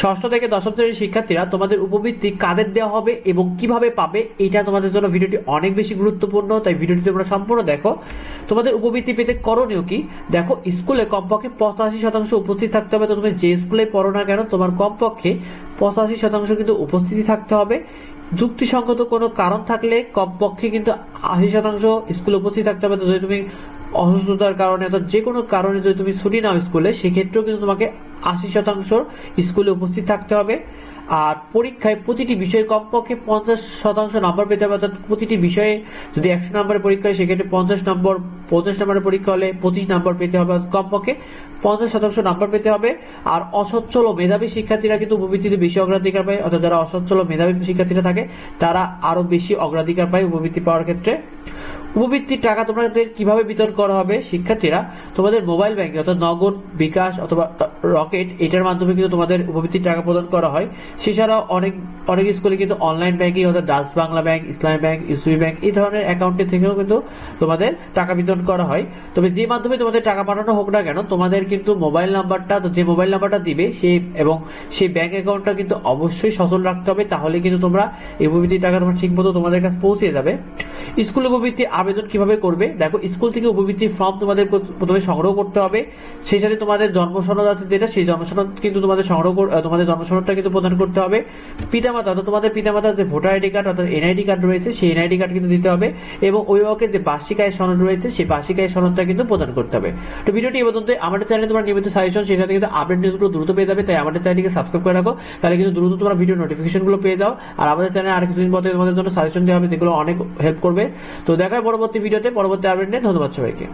ষষ্ঠ থেকে দশম শ্রেণির শিক্ষার্থীরা তোমাদের উপবৃত্তি কাদের দেওয়া হবে এবং কীভাবে পাবে, এটা তোমাদের জন্য ভিডিওটি অনেক বেশি গুরুত্বপূর্ণ, তাই ভিডিওটি তোমরা সম্পূর্ণ দেখো। তোমাদের উপবৃত্তি পেতে করণীয় কি? দেখো, স্কুলে কমপক্ষে পঁচাশি শতাংশ উপস্থিত থাকতে হবে, তো তুমি যে স্কুলে পড়ো না কেন, তোমার কমপক্ষে পঁচাশি শতাংশ কিন্তু উপস্থিতি থাকতে হবে। যুক্তিসঙ্গত কোনো কারণ থাকলে কমপক্ষে কিন্তু আশি শতাংশ স্কুলে উপস্থিত থাকতে হবে, তো যদি তুমি অসুস্থতার কারণে অর্থাৎ যে কোনো কারণে যদি তুমি ছুটি নাও স্কুলে, সেক্ষেত্রেও কিন্তু তোমাকে আশি শতাংশ স্কুলে উপস্থিত থাকতে হবে। আর পরীক্ষায় প্রতিটি বিষয়ে কমপক্ষে পঞ্চাশ শতাংশ নাম্বার পেতে হবে। অর্থাৎ প্রতিটি বিষয়ে যদি একশো নম্বরের পরীক্ষা হয়, সেক্ষেত্রে পঞ্চাশ নম্বর পঞ্চাশ নম্বরের পরীক্ষা হলে পঁচিশ নম্বর পেতে হবে। কমপক্ষে পঞ্চাশ শতাংশ নাম্বার পেতে হবে। আর অসচ্ছল ও মেধাবী শিক্ষার্থীরা কিন্তু উপবৃত্তিতে বেশি অগ্রাধিকার পায়। অর্থাৎ যারা অসচ্ছল ও মেধাবী শিক্ষার্থীরা থাকে, তারা আরও বেশি অগ্রাধিকার পায় উপবৃত্তি পাওয়ার ক্ষেত্রে। উপবৃত্তির টাকা তোমাদের কীভাবে বিতরণ করা হবে? শিক্ষার্থীরা, তোমাদের মোবাইল ব্যাংকে অর্থাৎ নগদ, বিকাশ অথবা রকেট, এটার মাধ্যমে কিন্তু তোমাদের উপবৃত্তির টাকা প্রদান করা হয়। সেছাড়াও অনেক অনেক স্কুলে কিন্তু অনলাইন ব্যাংকিং অর্থাৎ Dutch Bangla bank Islami bank ইসবি bank এই ধরনের অ্যাকাউন্টে থেকেও কিন্তু তোমাদের টাকা বিতরণ করা হয়। তবে যে মাধ্যমে তোমাদের টাকা পাঠানো হোক না কেন, তোমাদের কিন্তু মোবাইল নাম্বারটা তো যে মোবাইল নাম্বারটা দিবে, সে এবং সেই ব্যাংক অ্যাকাউন্টটা কিন্তু অবশ্যই সচল রাখতে হবে, তাহলে কিন্তু তোমরা এই উপবৃত্তির টাকা তোমার ঠিক মতো তোমাদের কাছে পৌঁছে যাবে। স্কুল উপবৃত্তি আবেদন কীভাবে করবে? দেখো, স্কুল থেকে উপবৃত্তির ফর্ম তোমাদের প্রথমে সংগ্রহ করতে হবে। সেই সাথে তোমাদের জন্ম সনদ আছে যেটা, সেই জন্ম সনদ কিন্তু তোমাদের সংগ্রহ তোমাদের জন্ম সনদটা কিন্তু প্রদান করতে হবে। পিতামাতা, অর্থাৎ তোমাদের পিতামাতার যে ভোটার আইডি কার্ড, অর্থাৎ এনআইডি কার্ড রয়েছে, সেই এনআইডি কার্ড কিন্তু দিতে হবে এবং অভিভাবকের যে বার্ষিক আয় সনদ রয়েছে, সেই বার্ষিক আয় সনদটা কিন্তু প্রদান করতে হবে। তো ভিডিওটি এই পর্যন্ত আমাদের চ্যানেলে তোমার নিয়মিত সাজেশন সেই সাথে কিন্তু আপডেট নিউজগুলো দ্রুত পেয়ে যাবে, তাই আমাদের চ্যানেলটিকে সাবস্ক্রাইব করে রাখো। তাহলে কিন্তু দ্রুত তোমরা ভিডিও নোটিফিকেশনগুলো পেয়ে যাও। আর আমাদের চ্যানেলে আর কিছুদিন পরে তোমাদের জন্য সাজেশন দেওয়া হবে, যেগুলো অনেক হেল্প করবে। তো দেখা পরবর্তী ভিডিওতে পরবর্তী আপডেট নিয়ে ধন্যবাদ সবাইকে।